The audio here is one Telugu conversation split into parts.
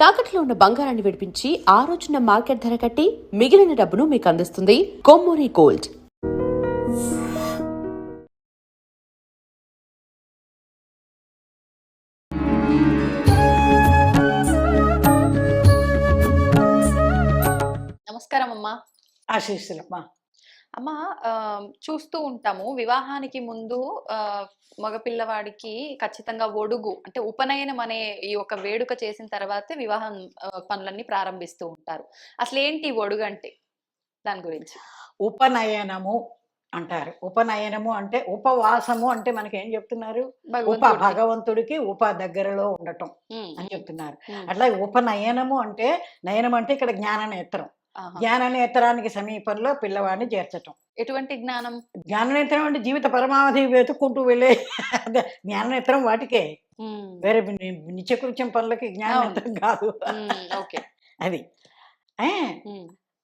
తాకట్లో ఉన్న బంగారాన్ని విడిపించి ఆ రోజున మార్కెట్ ధర కట్టి మిగిలిన డబ్బును మీకు అందిస్తుంది కొమ్మూరి గోల్డ్. నమస్కారం అమ్మా. ఆశీస్సులమ్మా అమ్మ చూస్తూ ఉంటాము. వివాహానికి ముందు ఆ, మగపిల్లవాడికి ఖచ్చితంగా ఒడుగు అంటే ఉపనయనం అనే ఈ ఒక వేడుక చేసిన తర్వాతే వివాహం పనులన్నీ ప్రారంభిస్తూ ఉంటారు. అసలు ఏంటి ఒడుగు అంటే? దాని గురించి. ఉపనయనము అంటారు. ఉపనయనము అంటే ఉపవాసము అంటే మనకి ఏం చెప్తున్నారు? ఉప భగవంతుడికి. ఉప దగ్గరలో ఉండటం అని చెప్తున్నారు. అట్లా ఉపనయనము అంటే నయనం అంటే ఇక్కడ జ్ఞాన నేత్రం. జ్ఞాన నేత్రానికి సమీపంలో పిల్లవాడిని చేర్చటం. ఎటువంటి జ్ఞానం? జ్ఞాన నేత్రం అంటే జీవిత పరమావధి వెతుక్కుంటూ వెళ్ళే అదే జ్ఞాన నేత్రం వాటికే వేరే నిత్యకృత్యం పనులకి జ్ఞాన కాదు. ఓకే. అది.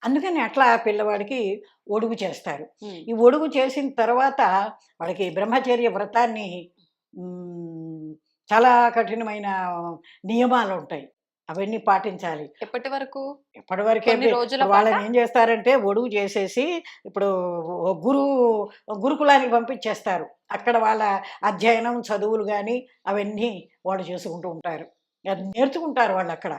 అందుకని అట్లా పిల్లవాడికి ఒడుగు చేస్తారు. ఈ ఒడుగు చేసిన తర్వాత వాళ్ళకి బ్రహ్మచర్య వ్రతాన్ని చాలా కఠినమైన నియమాలు ఉంటాయి. అవన్నీ పాటించాలి. ఎప్పటి వరకు? కొన్ని రోజుల వాళ్ళని? ఏం చేస్తారంటే ఒడుగు చేసేసి ఇప్పుడు గురు గురుకులానికి పంపించేస్తారు. అక్కడ వాళ్ళ అధ్యయనం చదువులు కానీ అవన్నీ వాళ్ళు చేసుకుంటూ ఉంటారు. అది నేర్చుకుంటారు వాళ్ళు అక్కడ.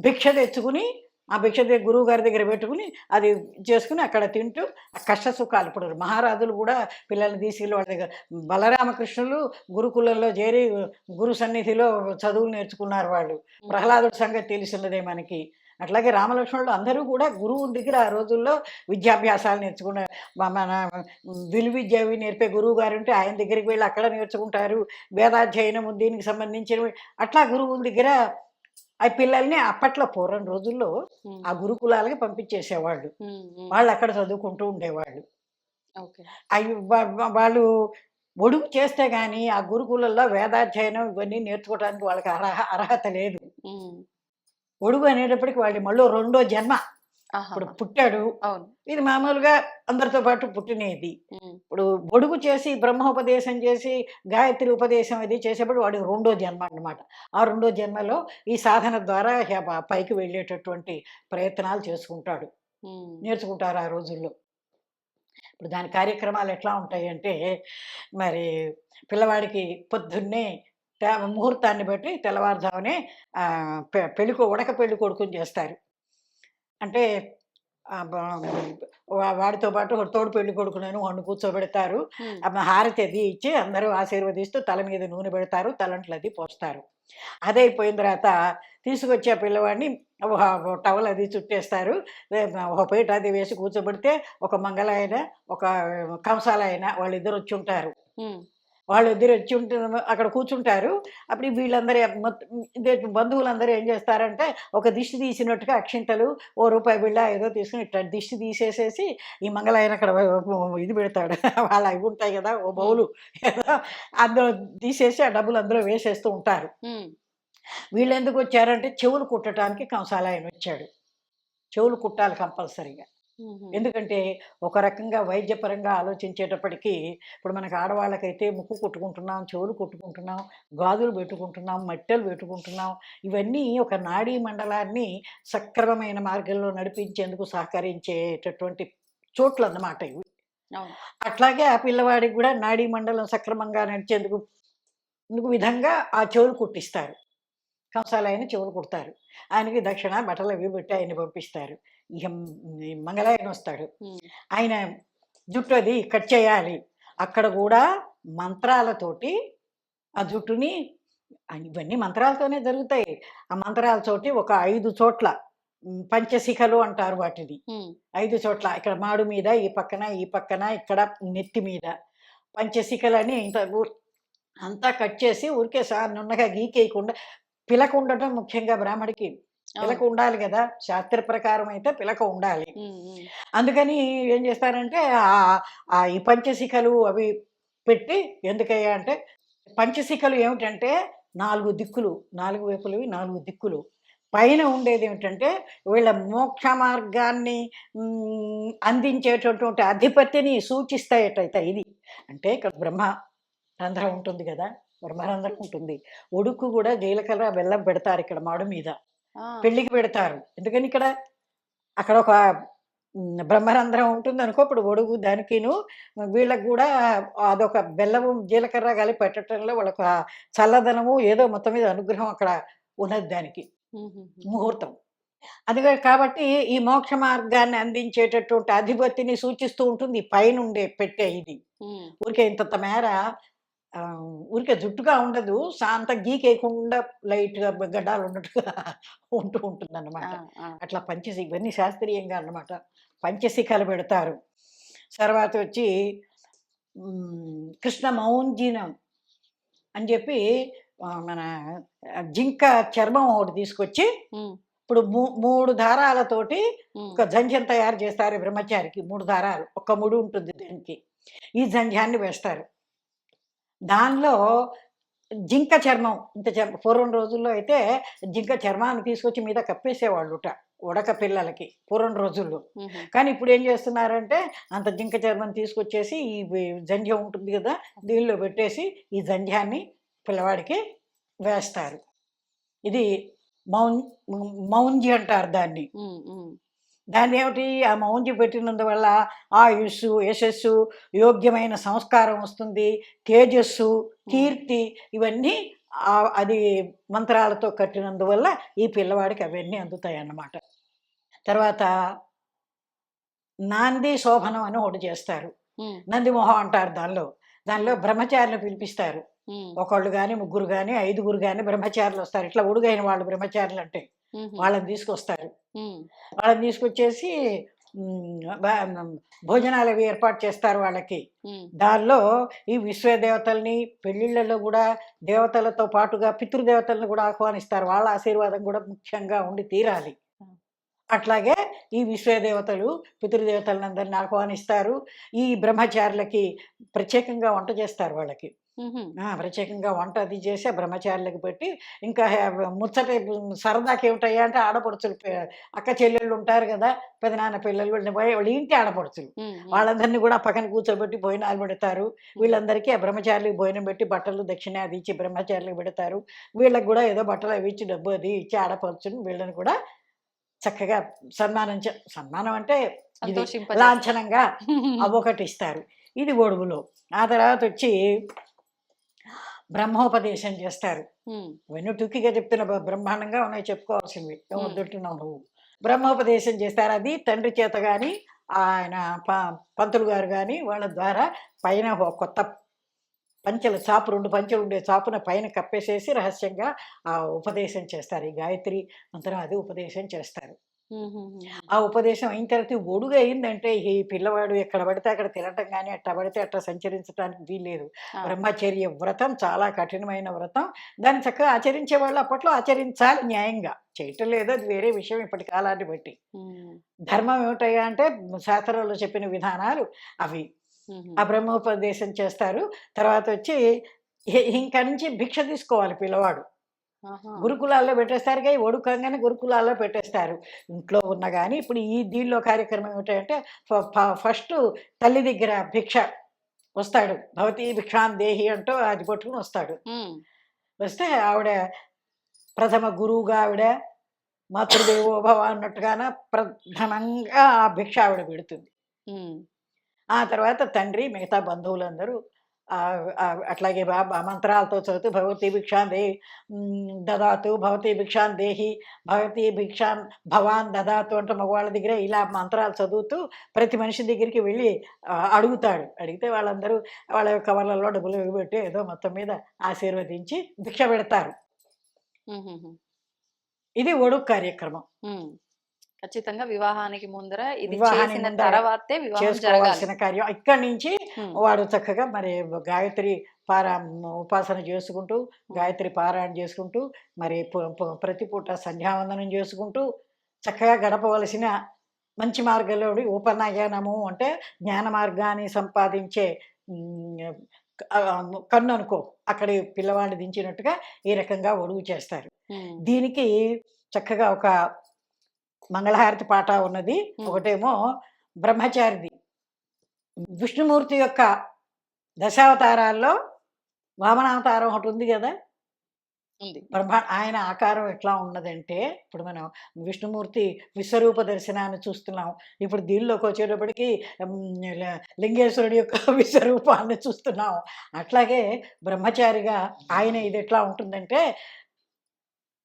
భిక్ష తెచ్చుకుని ఆ భిక్ష దగ్గర గురువు గారి దగ్గర పెట్టుకుని అది చేసుకుని అక్కడ తింటూ ఆ కష్ట సుఖాలు. ఇప్పుడు మహారాజులు కూడా పిల్లల్ని తీసుకెళ్ళి వాళ్ళ దగ్గర బలరామకృష్ణులు గురుకులంలో చేరి గురు సన్నిధిలో చదువులు నేర్చుకున్నారు వాళ్ళు. ప్రహ్లాదుడి సంగతి తెలిసినదే మనకి. అట్లాగే రామలక్ష్మణులు అందరూ కూడా గురువు దగ్గర ఆ రోజుల్లో విద్యాభ్యాసాలు నేర్చుకున్నారు మన విలు విద్యవి నేర్పే గురువు గారు ఉంటే ఆయన దగ్గరికి వెళ్ళి అక్కడ నేర్చుకుంటారు. వేదాధ్యయనం దీనికి సంబంధించిన అట్లా గురువుల దగ్గర ఆ పిల్లల్ని అప్పట్లో పూర్వం రోజుల్లో ఆ గురుకులాలకి పంపించేసేవాళ్ళు. వాళ్ళు అక్కడ చదువుకుంటూ ఉండేవాళ్ళు. అవి వాళ్ళు ఒడుగు చేస్తే కానీ ఆ గురుకులంలో వేదాధ్యయనం ఇవన్నీ నేర్చుకోవడానికి వాళ్ళకి అర్హ అర్హత లేదు. ఒడుగు అనేటప్పటికి వాళ్ళు మళ్ళీ రెండో జన్మ. ఇప్పుడు పుట్టాడు. అవును. ఇది మామూలుగా అందరితో పాటు పుట్టినది. ఇప్పుడు ఒడుగు చేసి బ్రహ్మోపదేశం చేసి గాయత్రి ఉపదేశం అది చేసేప్పుడు వాడికి రెండో జన్మ అన్నమాట. ఆ రెండో జన్మలో ఈ సాధన ద్వారా పైకి వెళ్ళేటటువంటి ప్రయత్నాలు చేసుకుంటాడు. నేర్చుకుంటారు ఆ రోజుల్లో. ఇప్పుడు దాని కార్యక్రమాలు ఎట్లా ఉంటాయి అంటే మరి పిల్లవాడికి పొద్దున్నే ముహూర్తాన్ని బట్టి తెల్లవారుజామునే ఆ, పె- పెళ్ళి కొ- ఉడక పెళ్ళి కొడుకుని చేస్తారు. అంటే వాడితో పాటు ఒక తోడు పెళ్ళి కొడుకునను వండు కూర్చోబెడతారు. హారతి అది ఇచ్చి అందరూ ఆశీర్వదిస్తూ తల మీద నూనె పెడతారు తలంట్లు అది పోస్తారు. అదే అయిపోయిన తర్వాత తీసుకొచ్చే పిల్లవాడిని ఒక టవల్ అది చుట్టేస్తారు. ఒక పీట అది వేసి కూర్చోబెడితే ఒక మంగళాయన ఒక కంసాలైన వాళ్ళిద్దరు వచ్చి ఉంటారు వాళ్ళు ఇద్దరు వచ్చి అక్కడ కూర్చుంటారు. అప్పుడు వీళ్ళందరూ బంధువులందరూ ఏం చేస్తారంటే ఒక దిష్టి తీసినట్టుగా అక్షింతలు ఓ రూపాయి బిళ్ళ ఏదో తీసుకుని ఇట్లా దిష్టి తీసేసేసి ఈ మంగళాయన అక్కడ ఇది పెడతాడు. వాళ్ళ ఇవి ఉంటాయి కదా ఓ బౌలు. అందులో తీసేసి ఆ డబ్బులు అందులో వేసేస్తూ ఉంటారు. వీళ్ళు ఎందుకు వచ్చారంటే చెవులు కుట్టడానికి కంసాలాయన వచ్చాడు. చెవులు కుట్టాలి కంపల్సరీగా. ఎందుకంటే ఒక రకంగా వైద్యపరంగా ఆలోచించేటప్పటికీ ఇప్పుడు మనకు ఆడవాళ్ళకైతే ముక్కు కుట్టుకుంటున్నాం చెవులు కుట్టుకుంటున్నాం గాజులు పెట్టుకుంటున్నాం మట్టెలు పెట్టుకుంటున్నాం ఇవన్నీ ఒక నాడీ మండలాన్ని సక్రమమైన మార్గంలో నడిపించేందుకు సహకరించేటటువంటి చోట్లు అన్నమాట ఇవి అట్లాగే ఆ పిల్లవాడికి కూడా నాడీ మండలం సక్రమంగా నడిచేందుకు ఇందుకు విధంగా ఆ చెవులు కుట్టిస్తారు. కంసాలైన చెవులు కుడతారు. ఆయనకి దక్షిణ బట్టలు అవి పెట్టి ఆయన పంపిస్తారు. ఇక మంగళాయన వస్తాడు. ఆయన జుట్టు అది కట్ చేయాలి. అక్కడ కూడా మంత్రాలతోటి ఆ జుట్టుని ఇవన్నీ మంత్రాలతోనే జరుగుతాయి. ఆ మంత్రాలతోటి ఒక ఐదు చోట్ల పంచశిఖలు అంటారు వాటిని. ఐదు చోట్ల ఇక్కడ మాడు మీద ఈ పక్కన ఈ పక్కన ఇక్కడ నెత్తి మీద. పంచశిఖలని ఇంత అంతా కట్ చేసి ఊరికే సా నున్నగా గీకేయకుండా పిలక ఉండటం ముఖ్యంగా బ్రాహ్మడికి. పిలక. ఉండాలి కదా. శాస్త్ర ప్రకారం అయితే పిలక ఉండాలి. అందుకని ఏం చేస్తారంటే ఆ- ఆ ఈ పంచశిఖలు అవి పెట్టి ఎందుకయ్యా అంటే పంచశిఖలు ఏమిటంటే నాలుగు దిక్కులు నాలుగు వైపులవి నాలుగు దిక్కులు. పైన ఉండేది ఏమిటంటే వీళ్ళ మోక్ష మార్గాన్ని అందించేటటువంటి అధిపతిని సూచిస్తాయటైతే ఇది. అంటే ఇక్కడ బ్రహ్మ రంధ్రం ఉంటుంది కదా. బ్రహ్మరంధ్రం ఉంటుంది. ఉడుకు కూడా జీలకర్ర బెల్లం పెడతారు ఇక్కడ మాడు మీద. పెళ్ళికి పెడతారు. ఎందుకని ఇక్కడ అక్కడ ఒక బ్రహ్మరంధ్రం ఉంటుంది అనుకో ఇప్పుడు ఒడుగు దానికిను వీళ్ళకి కూడా అదొక బెల్లము జీలకర్ర కలిపి పెట్టడంలో వాళ్ళొక చల్లదనము ఏదో మొత్తం మీద అనుగ్రహం అక్కడ ఉన్నది దానికి. ముహూర్తం. అందుకే కాబట్టి ఈ మోక్ష మార్గాన్ని అందించేటటువంటి అధిపతిని సూచిస్తూ ఉంటుంది ఈ పైన ఉండే పెట్టే ఇది. ఊరికే ఇంత మేర ఆ, ఊరికే జుట్టుగా ఉండదు. శాంత గీకేయకుండా లైట్గా గడ్డాలు ఉన్నట్టుగా ఉంటూ ఉంటుంది ఆ, ఆ. అట్లా పంచశి ఇవన్నీ శాస్త్రీయంగా అన్నమాట. పంచశిఖలు పెడతారు. తర్వాత వచ్చి కృష్ణ మౌంజినం అని చెప్పి మన జింక చర్మం ఒకటి తీసుకొచ్చి ఇప్పుడు మూ- మూడు దారాలతోటి ఒక జంధ్యం తయారు చేస్తారు బ్రహ్మచారికి. మూడు దారాలు ఒక్క ముడి ఉంటుంది దానికి. ఈ జంధ్యాన్ని వేస్తారు. దానిలో జింక చర్మం ఇంత చర్మ పూర్వం రోజుల్లో అయితే జింక చర్మాన్ని తీసుకొచ్చి మీద కప్పేసేవాళ్ళుట ఉడక పిల్లలకి పూర్వం రోజుల్లో. కానీ ఇప్పుడు ఏం చేస్తున్నారంటే అంత జింక చర్మం తీసుకొచ్చేసి ఈ జంధ్యం ఉంటుంది కదా దీనిలో పెట్టేసి ఈ జంధ్యాన్ని పిల్లవాడికి వేస్తారు ఇది మౌన్ మౌంజి అంటారు దాన్ని. దాన్ని ఏమిటి ఆ మౌంజి పెట్టినందువల్ల ఆయుస్సు యశస్సు యోగ్యమైన సంస్కారం వస్తుంది. తేజస్సు కీర్తి ఇవన్నీ అది మంత్రాలతో కట్టినందువల్ల ఈ పిల్లవాడికి అవన్నీ అందుతాయి అన్నమాట తర్వాత నాంది శోభనం అని ఒకటి చేస్తారు. నందిమోహం అంటారు దానిలో. దానిలో బ్రహ్మచారులు పిలిపిస్తారు. ఒకళ్ళు కానీ ముగ్గురు కానీ ఐదుగురు కానీ బ్రహ్మచారులు వస్తారు. ఇట్లా ఉడుగైన వాళ్ళు బ్రహ్మచారులు అంటే వాళ్ళని తీసుకొస్తారు వాళ్ళని తీసుకొచ్చేసి భోజనాలు అవి ఏర్పాటు చేస్తారు వాళ్ళకి. దానిలో ఈ విశ్వ దేవతల్ని పెళ్ళిళ్ళలో కూడా దేవతలతో పాటుగా పితృదేవతలను కూడా ఆహ్వానిస్తారు. వాళ్ళ ఆశీర్వాదం కూడా ముఖ్యంగా ఉండి తీరాలి. అట్లాగే ఈ విశ్వ దేవతలు పితృదేవతలందరిని ఆహ్వానిస్తారు. ఈ బ్రహ్మచారులకి ప్రత్యేకంగా వంట చేస్తారు వాళ్ళకి. ఆ, ప్రత్యేకంగా వంట అది చేసి ఆ బ్రహ్మచారులకు పెట్టి ఇంకా హే- ముచ్చట సరదాకి ఏమిటయ్యా అంటే ఆడపడుచులు పే- అక్క చెల్లెళ్ళు ఉంటారు కదా పెదనాన్న పిల్లలు వీళ్ళని పోయి వాళ్ళ ఇంటి ఆడపడుచులు. వాళ్ళందరినీ కూడా పక్కన కూర్చోబెట్టి భోజనాలు పెడతారు. వీళ్ళందరికీ ఆ బ్రహ్మచారులకు భోజనం పెట్టి బట్టలు దక్షిణ అది ఇచ్చి బ్రహ్మచారులకు పెడతారు. వీళ్ళకి కూడా ఏదో బట్టలు అవి ఇచ్చి డబ్బు అది ఇచ్చి ఆడపడుచుని వీళ్ళని కూడా చక్కగా సన్మానం చే- సన్మానం అంటే ఇది సంతోషింపజేస్తారు. లాంఛనంగా అవొకటి ఇస్తారు. ఇది ఒడుగులో ఆ తర్వాత వచ్చి బ్రహ్మోపదేశం చేస్తారు. ఉమ్, ఇవన్నీ టుక్కిగా చెప్తున్న బ్రహ్మాండంగా ఉన్నాయి చెప్పుకోవాల్సినవి. వద్దుంటున్నావు నువ్వు. బ్రహ్మోపదేశం చేస్తారు అది? తండ్రి చేత కానీ ఆయన పంతులు గారు కానీ వాళ్ళ ద్వారా పైన కొత్త పంచెల చాపు రెండు పంచెలు ఉండే చాపున పైన కప్పేసేసి రహస్యంగా ఆ ఉపదేశం చేస్తారు. ఈ గాయత్రి మంత్రం అది ఉపదేశం చేస్తారు. ఆ ఉపదేశం అయిన తర్వాత ఒడుగు అయిందంటే ఈ పిల్లవాడు ఎక్కడ పడితే అక్కడ తినటం కానీ అట్లా పడితే అట్లా సంచరించడానికి వీల్లేదు. బ్రహ్మచర్య వ్రతం చాలా కఠినమైన వ్రతం. దాన్ని చక్కగా ఆచరించే వాళ్ళు అప్పట్లో ఆచరించాలి న్యాయంగా. చేయటం లేదు అది వేరే విషయం ఇప్పటి కాలాన్ని బట్టి. ధర్మం ఏమిటయ్యా అంటే శాస్త్రంలో చెప్పిన విధానాలు అవి. ఆ బ్రహ్మోపదేశం చేస్తారు. తర్వాత వచ్చి ఇంక నుంచి భిక్ష తీసుకోవాలి పిల్లవాడు. గురుకులాల్లో పెట్టేస్తారు కానీ ఒడుకంగానే గురుకులాల్లో పెట్టేస్తారు. ఇంట్లో ఉన్న కానీ ఇప్పుడు ఈ దీనిలో కార్యక్రమం ఏమిటంటే ఫస్ట్ తల్లి దగ్గర భిక్ష వస్తాడు. భవతి భిక్షాం దేహి అంటూ అది పట్టుకుని వస్తాడు. వస్తే ఆవిడ ప్రథమ గురువుగా ఆవిడ మాతృదేవో భవ అన్నట్టుగాన ప్రథమంగా ఆ భిక్ష ఆవిడ పెడుతుంది. ఆ తర్వాత తండ్రి మిగతా బంధువులందరూ అట్లాగే మంత్రాలతో చదువుతూ భగవతి భిక్షాన్ దే మ్, దదాతు భవతి భిక్షాన్ దేహి భవతి భిక్షాన్ భవాన్ దదాతు అంటే మగవాళ్ళ దగ్గర ఇలా మంత్రాలు చదువుతూ ప్రతి మనిషి దగ్గరికి వెళ్ళి అడుగుతాడు అడిగితే వాళ్ళందరూ వాళ్ళ కవర్లలో డబ్బులు పెట్టి ఏదో మొత్తం మీద ఆశీర్వదించి భిక్ష పెడతారు. ఇది ఒడుగు కార్యక్రమం. ఖచ్చితంగా వివాహానికి ముందర ఇది చేసిన తర్వాతే వివాహం జరగాలి. చేసుకోవాల్సిన కార్యం. ఇక్కడి నుంచి వాడు చక్కగా మరి గాయత్రి పారా ఉపాసన చేసుకుంటూ గాయత్రి పారాయణ చేసుకుంటూ మరి ప్రతి పూట సంధ్యావందనం చేసుకుంటూ చక్కగా గడపవలసిన మంచి మార్గంలో ఉపనయనము అంటే జ్ఞాన మార్గాన్ని సంపాదించే కన్ను అనుకో అక్కడ పిల్లవాడిని దించినట్టుగా ఈ రకంగా ఒడుగు చేస్తారు. దీనికి చక్కగా ఒక మంగళహారతి పాట ఉన్నది. ఒకటేమో బ్రహ్మచారిది. విష్ణుమూర్తి యొక్క దశావతారాల్లో వామనావతారం ఒకటి ఉంది కదా? బ్రహ్మ ఆయన ఆకారం ఎట్లా ఉన్నదంటే ఇప్పుడు మనం విష్ణుమూర్తి విశ్వరూప దర్శనాన్ని చూస్తున్నాం. ఇప్పుడు దీనిలోకి వచ్చేటప్పటికి లింగేశ్వరుడి యొక్క విశ్వరూపాన్ని చూస్తున్నాం. అట్లాగే బ్రహ్మచారిగా ఆయన ఇది ఎట్లా ఉంటుందంటే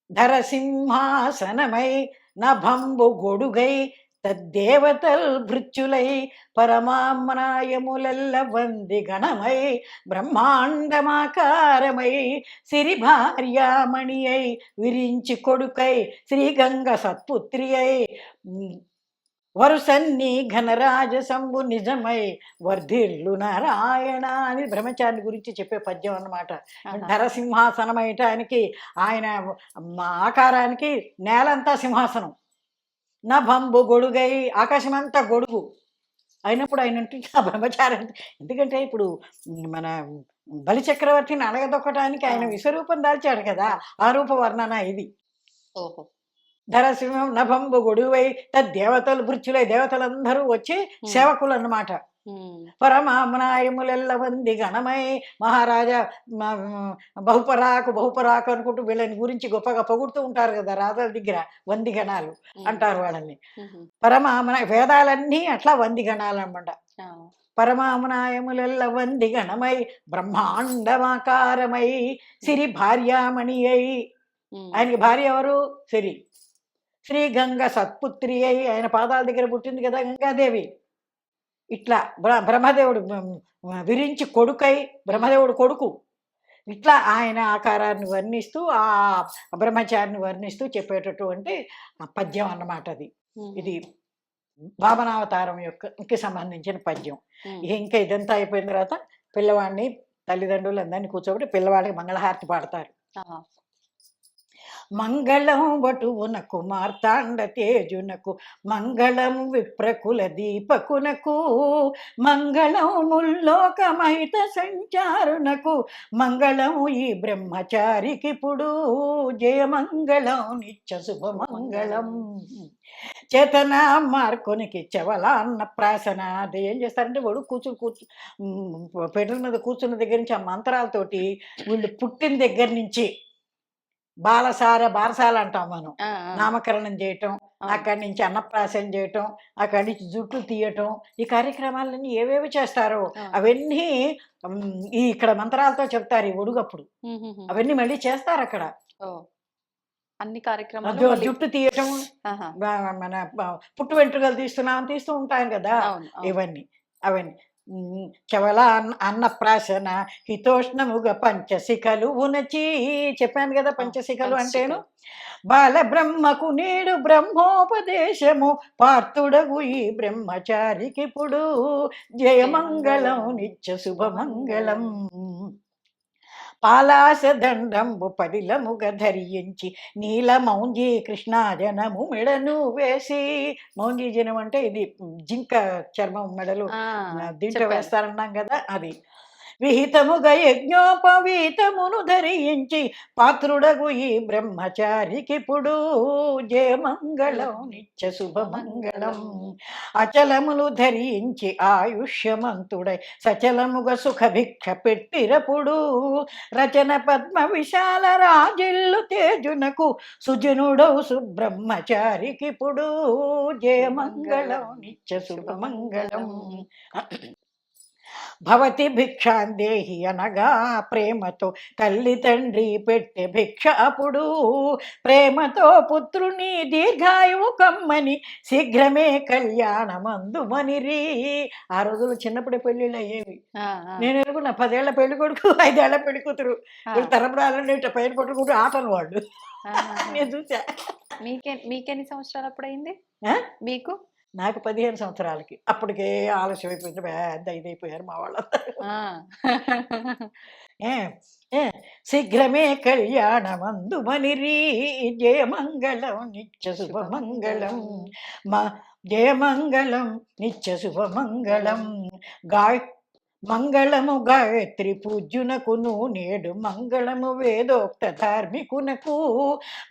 ధరసింహాసనమై నభంబు గొడుగై తద్దేవతల్ భృత్యులై పరమామ్నాయములల్ల వంది గణమై బ్రహ్మాండమాకారమై సిరి భార్యామణియై విరించి కొడుకై శ్రీగంగ సత్పుత్రియై వరుసన్ని ఘనరాజ సంబు నిజమై వర్ధిల్లు నారాయణ అని బ్రహ్మచారిని గురించి చెప్పే పద్యం అన్నమాట. ఆహా. ధరసింహాసనం అయటానికి ఆయన ఆకారానికి నేలంతా సింహాసనం. నా బంబు గొడుగై ఆకాశమంతా గొడుగు. అయినప్పుడు ఆయన ఉంటుంది ఆ బ్రహ్మచారి ఎందుకంటే ఇప్పుడు మన బలి చక్రవర్తిని అడగదొక్కటానికి ఆయన. విశ్వరూపం దాల్చాడు కదా ఆ రూప వర్ణన ఇది. ఓహో. ధరసింహం నభంబు గొడువై తద్దేవతలు భృత్యులై దేవతలందరూ వచ్చి సేవకులు అన్నమాట పరమామనాయములెల్ల వంది గణమై మహారాజా బహుపరాకు బహుపరాకు అనుకుంటూ వీళ్ళని గురించి గొప్పగా పొగుడుతూ ఉంటారు కదా రాజుల దగ్గర వంది గణాలు అంటారు వాళ్ళని. పరమామన వేదాలన్నీ అట్లా వంది గణాలు అనమాట పరమామనాయములెల్ల వంది గణమై బ్రహ్మాండమాకారమై సిరి భార్యామణి అయి ఆయనకి భార్య ఎవరు? సిరి. శ్రీ గంగ సత్పుత్రి అయి ఆయన పాదాల దగ్గర పుట్టింది కదా గంగాదేవి. ఇట్లా బ్ర బ్రహ్మదేవుడు విరించి కొడుకై బ్రహ్మదేవుడు కొడుకు. ఇట్లా ఆయన ఆకారాన్ని వర్ణిస్తూ ఆ బ్రహ్మచారిని వర్ణిస్తూ చెప్పేటటువంటి ఆ పద్యం అన్నమాట అది. ఇది భావనావతారం యొక్క సంబంధించిన పద్యం. ఇక ఇదంతా అయిపోయిన తర్వాత పిల్లవాడిని తల్లిదండ్రులు అందరినీ కూర్చోబెట్టి పిల్లవాడికి మంగళహారతి పాడతారు. మంగళం వటువునకు మార్తాండ తేజునకు మంగళం విప్రకుల దీపకునకు మంగళం ముల్లోకమైత సంచారునకు మంగళం ఈ బ్రహ్మచారికిప్పుడు జయమంగళం నిత్య శుభమంగళం. చేతన మార్కొనికి చెవలాన్న ప్రాసన అది ఏం చేస్తారంటే వాడు కూర్చుని కూర్చు పెట్రోల్ మీద కూర్చున్న దగ్గర నుంచి ఆ మంత్రాలతోటి వీళ్ళు పుట్టిన దగ్గర నుంచి బాలసార బారసాల అంటాం మనం నామకరణం చేయటం. అక్కడి నుంచి అన్నప్రాసన చేయటం అక్కడి నుంచి జుట్టు తీయటం ఈ కార్యక్రమాలన్నీ ఏవేవి చేస్తారో. అవన్నీ ఈ ఇక్కడ మంత్రాలతో చెప్తారు ఈ ఒడుగప్పుడు. అవన్నీ మళ్ళీ చేస్తారు అక్కడ అన్ని కార్యక్రమాలు జుట్టు తీయటం మన పుట్టు వెంట్రుకలు తీస్తున్నాం తీస్తూ ఉంటాం కదా. ఇవన్నీ అవన్నీ అన్న అన్నప్రాసన హితోష్ణముగ పంచశిఖలు ఉనచి. చెప్పాను కదా పంచశిఖలు. అంటేను. బాల బ్రహ్మకు నేడు బ్రహ్మోపదేశము. పార్థుడగు ఈ బ్రహ్మచారికిప్పుడు. జయమంగళం నిత్య శుభమంగళం. పాలాస దండంబు పడిలముగ ధరించి నీల మౌంజీ కృష్ణాజనము మెడను వేసి. మౌంజీ జనం అంటే ఇది జింక చర్మం మెడలు. దీంట్లో. వేస్తారన్నాం కదా అది. విహితముగా యజ్ఞోపవీతమును ధరించి పాత్రుడగు ఈ బ్రహ్మచారికిప్పుడు జయమంగళం నిత్య శుభమంగళం. అచలములు ధరించి ఆయుష్యమంతుడై సచలముగ సుఖ భిక్ష పెట్టిరపుడు రచన పద్మ విశాల రాజిల్లు తేజునకు సుజనుడవు సుబ్రహ్మచారికిప్పుడు జయమంగళం నిత్య శుభమంగళం. భవతి భిక్షాందేహి అనగా ప్రేమతో తల్లి తండ్రి పెట్టె భిక్ష అప్పుడు. ప్రేమతో పుత్రుని దీర్ఘాయువు కమ్మని శీఘ్రమే కళ్యాణమందుమనిరి ఆ రోజులు చిన్నప్పుడే పెళ్ళిళ్ళు అయ్యేవి. నేను ఎరుగున్నా పదేళ్ళ పెళ్ళి కొడుకు ఐదేళ్ళ పెళ్ళి కూతురు. వీళ్ళు పైన పట్టుకుంటూ ఆటలు వాళ్ళు. నేను చూసా మీకే మీకెన్ని సంవత్సరాలు అప్పుడైంది ఆ? మీకు? నాకు పదిహేను సంవత్సరాలకి. అప్పటికే ఆలస్యం అయిపోయింది. పెద్ద ఇదైపోయారు మా వాళ్ళందరూ ఆ. ఏ ఏ శీఘ్రమే కళ్యాణమందుమనిరి జయమంగళం నిత్య శుభమంగళం. మా జయమంగళం నిత్య శుభమంగళం. గాయ మంగళము గాయత్రి పూజ్యునకును నేడు మంగళము వేదోక్త ధార్మికునకు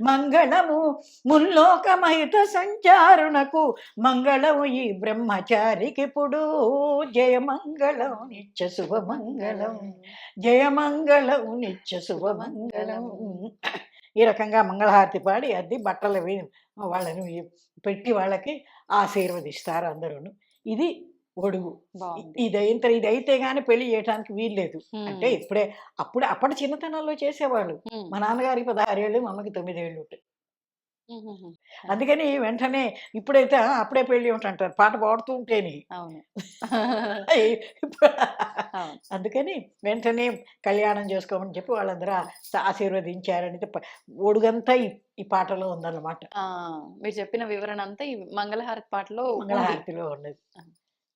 మంగళము ముల్లోకమైత సంచారునకు మంగళము ఈ బ్రహ్మచారికిప్పుడు జయమంగళం నిత్య శుభమంగళం జయమంగళం నిత్య శుభమంగళం ఈ రకంగా మంగళహారతి పాడి అద్ది బట్టలు వాళ్ళని పెట్టి వాళ్ళకి ఆశీర్వదిస్తారు అందరూ ఇది ఒడుగు బాగుంది. ఇది అయిన ఇది అయితే గానీ పెళ్ళి చేయడానికి వీల్లేదు. అంటే ఇప్పుడే అప్పుడు అప్పటి చిన్నతనంలో చేసేవాళ్ళు. మా నాన్నగారికి పదహారేళ్ళు మా అమ్మకి తొమ్మిదేళ్ళు ఉంటాయి. అందుకని వెంటనే ఇప్పుడైతే "ఆ, అప్పుడే పెళ్ళి ఉంటుంటారు పాట పాడుతూ ఉంటేని. అందుకని వెంటనే కళ్యాణం చేసుకోమని చెప్పి వాళ్ళందరూ ఆశీర్వదించారని ఒడుగంతా ఈ పాటలో ఉందన్నమాట. మీరు చెప్పిన వివరణ అంతా ఈ మంగళహారతి పాటలో. మంగళహారతిలో ఉన్నది.